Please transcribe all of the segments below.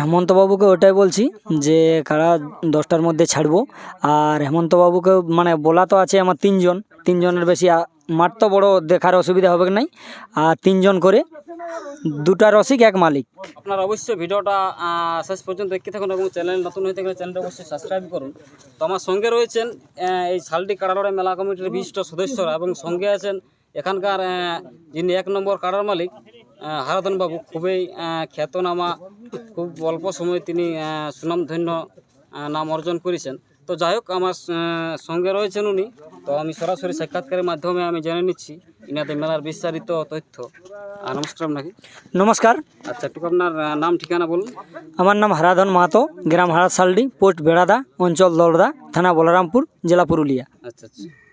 হেমন্তবাবুকে ওটাই বলছি যে কারা দশটার মধ্যে ছাড়বো। আর হেমন্তবাবুকে মানে বলা তো আছে আমার তিনজন, তিনজনের বেশি মাঠ তো বড় দেখার অসুবিধা হবে নাই। আর তিনজন করে দুটা রসিক, এক মালিক। আপনার অবশ্যই ভিডিওটা শেষ পর্যন্ত দেখতে থাকুন এবং চ্যানেল নতুন হয়ে থাকলে চ্যানেলটা অবশ্যই সাবস্ক্রাইব করুন। তো আমার সঙ্গে রয়েছেন এই শালটি কাড়ালড়াই মেলা কমিটির বিশিষ্ট সদস্যরা এবং সঙ্গে আছেন এখানকার যিনি এক নম্বর কাড়ার মালিক আহ, হারাধন বাবু খুবই খ্যাতনামা খুব অল্প সময়ে তিনি সুনামধন্য নাম অর্জন করেছেন। তো যাই হোক আমার সঙ্গে রয়েছেন উনি। তো আমি সরাসরি সাক্ষাৎকারের মাধ্যমে আমি জেনে নিচ্ছি ইনাদের মেলার বিস্তারিত তথ্য। নমস্কার আপনাকে। নমস্কার। আচ্ছা একটু আপনার নাম ঠিকানা বলুন। আমার নাম হারাধন মাহাতো গ্রাম হারাসালডি পোস্ট বেড়াদা অঞ্চল দলদা থানা বলরামপুর জেলা পুরুলিয়া। আচ্ছা আচ্ছা।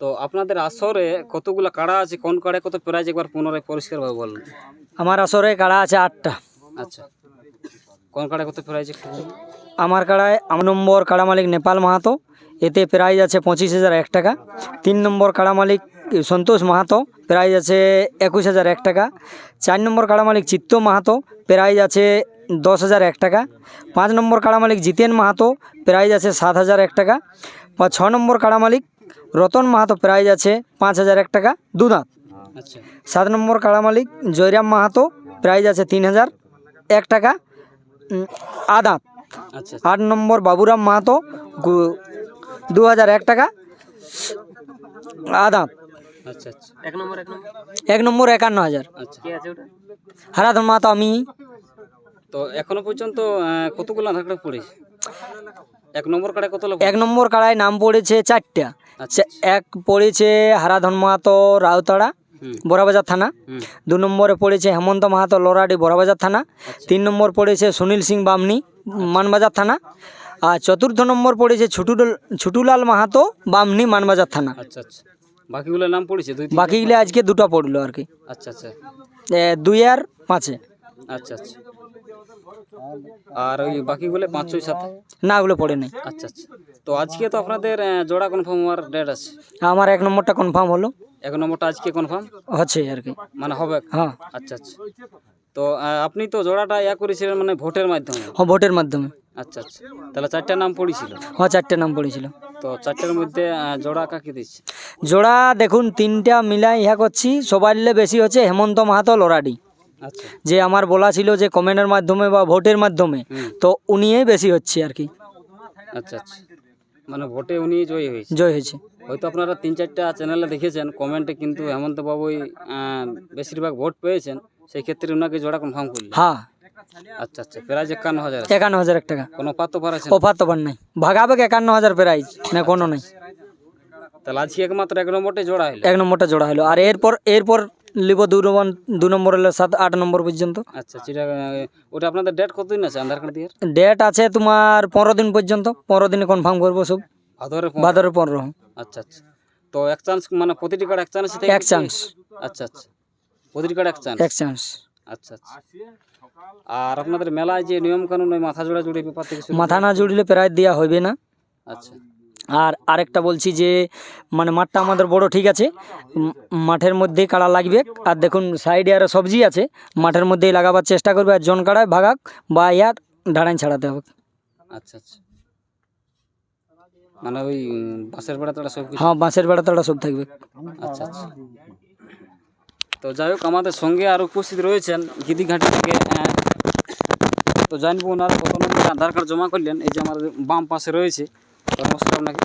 তো আপনাদের আসরে কতগুলো কাড়া আছে? কোন কাড়ে কত প্রাইজ? একবার পুনরায় পরিষ্কার পরিষ্কারভাবে বলুন। আমার আসরে কাড়া আছে আটটা। আচ্ছা। কোন কাড়ে কত প্রাইজ একটু বলুন। আমার কাড়ায় আম নম্বর কাড়া মালিক নেপাল মাহাতো। এতে প্রাইজ আছে পঁচিশ হাজার এক টাকা। তিন নম্বর কাড়া মালিক সন্তোষ মাহাতো। প্রাইজ আছে একুশ হাজার এক টাকা। চার নম্বর কাড়া মালিক চিত্ত মাহাতো। প্রাইজ আছে দশ হাজার এক টাকা। পাঁচ নম্বর কাড়া মালিক জিতেন মাহাতো। প্রাইজ আছে সাত হাজার এক টাকা। বা ছ নম্বর কাড়া মালিক রতন মাহাতো প্রাইজ আছে পাঁচ হাজার এক টাকা দুদাঁত। আচ্ছা। সাত নম্বর কাড়া মালিক জয়রাম মাহাতো প্রাইজ আছে তিন হাজার এক টাকা। আদাঁত আচ্ছা। আট নম্বর বাবুরাম মাহাতো দু হাজার এক টাকা। আদাঁত আচ্ছা এক নম্বর এক নম্বর। এক নম্বর একান্ন হাজার। হারাধন মাহাতো আমি। তো এখনও পর্যন্ত কতগুলো আধার কার্ড পড়েছে এক নম্বর কার্ডে কত এক নম্বর কাড়ায় নাম পড়েছে চারটা। আচ্ছা। এক পড়েছে হারাধন মাহাতো রাউতাড়া বড়াবাজার থানা। দু নম্বরে পড়েছে হেমন্ত মাহাতো লোরাডি বড়াবাজার থানা। তিন নম্বর পড়েছে সুনীল সিং বামনি মানবাজার থানা। আর চতুর্থ নম্বর পড়েছে ছুটুল ছুটুলাল মাহাতো বামনি মানবাজার থানা। আচ্ছা আচ্ছা। বাকিগুলোর নাম পড়েছে? বাকিগুলো আজকে দুটো পড়ল আর কি। আচ্ছা আচ্ছা। দুই আর পাঁচে। আচ্ছা আচ্ছা। আর ওই বাকিগুলো পাঁচ ছয় সাত। না ওগুলো পড়ে নাই। আচ্ছা আচ্ছা। তো আজকে তো আপনাদের জোড়া কনফার্ম হওয়ার ডেট আছে। আমার এক নম্বরটা কনফার্ম হলো। এক নম্বরটা আজকে কনফার্ম হচ্ছে আর কি। মানে হবে? হ্যাঁ। আচ্ছা আচ্ছা। তো আপনি তো জোড়াটা ইয়া করেছিলেন মানে ভোটের মাধ্যমে? হ্যাঁ ভোটের মাধ্যমে। আচ্ছা আচ্ছা। তাহলে চারটা নাম পড়েছিল? হ্যাঁ চারটে নাম পড়েছিল। তো চারটার মধ্যে জোড়া কাকে দিচ্ছে? জোড়া দেখুন তিনটা মিলাই ইহা করছি। সবার বেশি হচ্ছে হেমন্ত মাহাতো লোরাডি। যে আমার বলা ছিল যে কমেন্টের মাধ্যমে বা ভোটের মাধ্যমে তো উনিই বেশি হচ্ছে আর কি। আচ্ছা আচ্ছা। মানে ভোটে উনি জয় হয়েছে। জয় হয়েছে। হয়তো আপনারা তিন চারটা চ্যানেলে দেখেছেন কমেন্টে কিন্তু হেমন্ত বাবুই বেশিরভাগ ভোট পেয়েছেন সেই ক্ষেত্রে ওনাকে জোড়া কনফার্ম করলেন। হ্যাঁ। আচ্ছা আচ্ছা প্রাইজ একান্ন হাজার আছে। একান্ন হাজার টাকা। কোনো পাত্র পারাছেন অফার তো পার নাই। ভাগাবে একান্ন হাজার প্রাইজ না কোনো নাই। তাহলে আজকে একমাত্র এক নম্বরটাই জোড়া হইল এক নম্বরটা জোড়া হলো। আর এরপর এরপর লিব দু নম্বর দু নম্বর হলো সাত আট নম্বর পর্যন্ত। আচ্ছা সেটা ওটা আপনাদের ডেট কতদিন আছে আধার কার্ড দিয়ে? ডেট আছে তোমার পনেরো দিন পর্যন্ত পনেরো দিনে কনফার্ম করব সব। ভাদরের পর- ভাদরের পনেরো। আচ্ছা আচ্ছা। তো এক চান্স মানে প্রতিটি কার্ড এক চান্স এক চান্স আচ্ছা আচ্ছা। প্রতিটি কার্ড এক চান্স এক চান্স আচ্ছা আচ্ছা। আর আপনাদের মেলায় যে নিয়ম কানুন ওই মাথা জোড়া জুড়ে ব্যাপার থেকে মাথা না জুড়লে প্রায় দেওয়া হবে না। আচ্ছা। আর আরেকটা বলছি যে মানে মাঠটা আমাদের বড় ঠিক আছে। মাঠের মধ্যেই কাড়া লাগবে। আর দেখুন সাইডে আরও সবজি আছে। মাঠের মধ্যেই লাগাবার চেষ্টা করবে। আর জন কাড়ায় ভাগাক বা ইয়ার ঢাড়াই ছাড়াতে হবে। আচ্ছা আচ্ছা। মানে ওই বাঁশের বেড়া সব হ্যাঁ বাঁশের বেড়া তাড়া সব থাকবে। আচ্ছা আচ্ছা। তো যাই হোক আমাদের সঙ্গে আর উপস্থিত রয়েছেন গিদিঘাটি থেকে আহ, তো জানব ওনার কত নম্বর আধার কার্ড জমা করলেন। এই যে আমার বাম পাশে রয়েছে। নমস্কার আপনাকে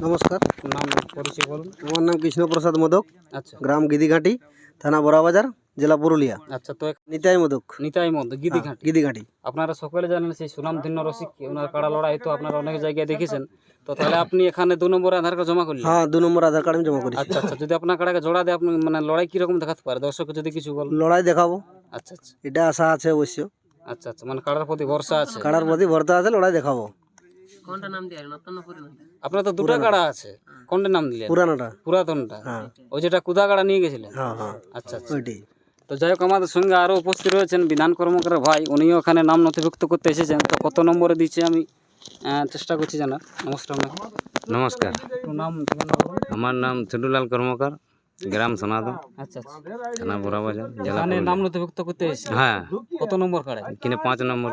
নমস্কার। নাম পরিচয় বলুন। আমার নাম কৃষ্ণপ্রসাদ মোদক আচ্ছা। গ্রাম গিদিঘাটি থানা বড়াবাজার জেলা পুরুলিয়া। আচ্ছা তো নিতাই মোদক। নিতাই মধ্যে গিদিঘাটি। গিদিঘাটি। আপনারা সকলে জানেন সেই সুনামধন্য রসিক ওনার কাড়া লড়াই তো আপনারা অনেক জায়গায় দেখেছেন। তো তাহলে আপনি এখানে দু নম্বর আধার কার্ড জমা করলেন? হ্যাঁ দু নম্বর আধার কার্ড আমি জমা করেছি। আচ্ছা আচ্ছা যদি আপনার কাড়াকে জোড়া দেয় আপনি মানে লড়াই কীরকম দেখাতে পারে? দর্শককে যদি কিছু বলেন। লড়াই দেখাবো। আচ্ছা আচ্ছা। এটা আশা আছে অবশ্য। আচ্ছা আচ্ছা মানে কাড়ার প্রতি ভরসা আছে। কাড়ার প্রতি ভরসা আছে লড়াই দেখাবো। আপনার তো দুটো কাড়া আছে। কোনটা নাম দিলেন? পুরানোটা। পুরাতনটা। হ্যাঁ। ওই যেটা কুদা কাড়া নিয়ে গেছিলেন? হ্যাঁ হ্যাঁ। আচ্ছা আচ্ছা। তো যাই হোক আমাদের সঙ্গে আরও উপস্থিত রয়েছেন বিধান কর্মকার ভাই। উনিও ওখানে নাম নথিভুক্ত করতে এসেছেন। তো কত নম্বরে দিচ্ছে আমি? চেষ্টা করছি জানার। নমস্কার নমস্কার। নাম আমার নাম ছুটুলাল কর্মকার গ্রাম সোনাদো আচ্ছা আচ্ছা। থানা বড়াবাজার জেলা নাম নথিভুক্ত করতে এসেছে হ্যাঁ। কত নম্বর কাড়ায়? কিনে পাঁচ নম্বর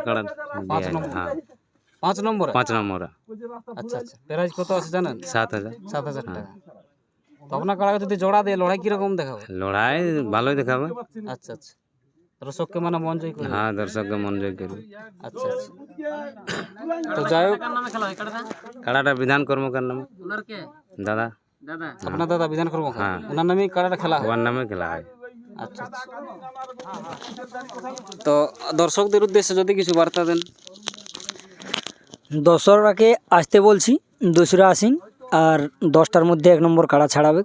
নম্বর। হ্যাঁ। পাঁচ নম্বরে? পাঁচ নম্বর। আচ্ছা আচ্ছা। প্রাইজ কত আছে জানেন? সাত হাজার। সাত হাজার টাকা। তো আপনার কাড়াকে যদি জোড়া দিয়ে লড়াই কীরকম দেখাবে? লড়াই ভালোই দেখাবে। আচ্ছা আচ্ছা। দর্শককে মানে মন জয় করবে? হ্যাঁ দর্শককে মন জয় করবে। আচ্ছা আচ্ছা। তো যাই হোক। কাড়াটা বিধান কর্মকার নাম। দাদা। আপনার দাদা বিধান করব হ্যাঁ। ওনার নামেই কাড়াটা খেলা হয়? ওর নামে খেলা হয়। আচ্ছা আচ্ছা। তো দর্শকদের উদ্দেশ্যে যদি কিছু বার্তা দেন। দশরাকে আসতে বলছি দোসরা আসিন আর দশটার মধ্যে এক নম্বর কাড়া ছাড়াবে।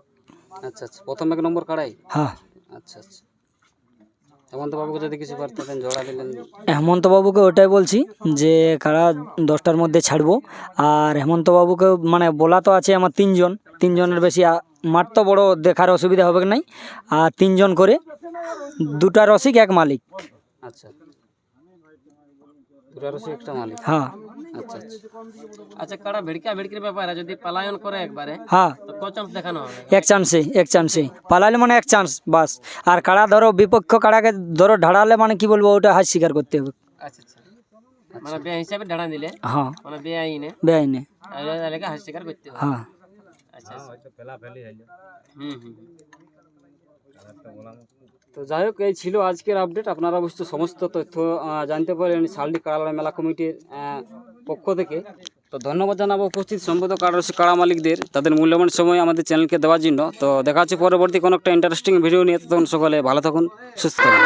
আচ্ছা আচ্ছা। প্রথম এক নম্বর কাড়াই? হ্যাঁ। আচ্ছা আচ্ছা। হেমন্ত বাবুকে যদি কিছু বার্তা জোড়া দিলেন। হেমন্তবাবুকে ওটাই বলছি যে কারা দশটার মধ্যে ছাড়বো। আর হেমন্তবাবুকে মানে বলা তো আছে আমার তিনজন। তিনজনের বেশি মাঠ তো বড় দেখার অসুবিধা হবে নাই। আর তিনজন করে দুটা রসিক এক মালিক। আচ্ছা। দুরারসি একটা মালিক। হ্যাঁ। আচ্ছা আচ্ছা। আচ্ছা। কাড়া ভিড়কা ভিড়কির ব্যাপারে যদি পলায়ন করে একবারে হ্যাঁ। তো চান্স দেখানো হবে? এক চান্সে এক চান্সে পালালে মানে এক চান্স বাস। আর কাড়া ধরো বিপক্ষ কাড়াকে ধরো ঢাড়ালে মানে কি বলব ওটা হাত স্বীকার করতে হবে। আচ্ছা আচ্ছা। মানে বে হিসাবে ঢাড়া দিলে? হ্যাঁ। মানে বে আইনে? এলাকা স্বীকার করতে হবে। হ্যাঁ। আচ্ছা হুম হুম। তো যাই হোক এই ছিল আজকের আপডেট আপনারা অবশ্য সমস্ত তথ্য জানতে পারলেন। শালডি কাড়ালয় মেলা কমিটির পক্ষ থেকে তো ধন্যবাদ জানাব উপস্থিত সম্ভবত কাড়ারসি কাড়া মালিকদের। তাদের মূল্যবান সময় আমাদের চ্যানেলকে দেওয়ার জন্য। তো দেখা হচ্ছে পরবর্তী কোনো একটা ইন্টারেস্টিং ভিডিও নিয়ে। তখন সকলে ভালো থাকুন। সুস্থ থাকুন।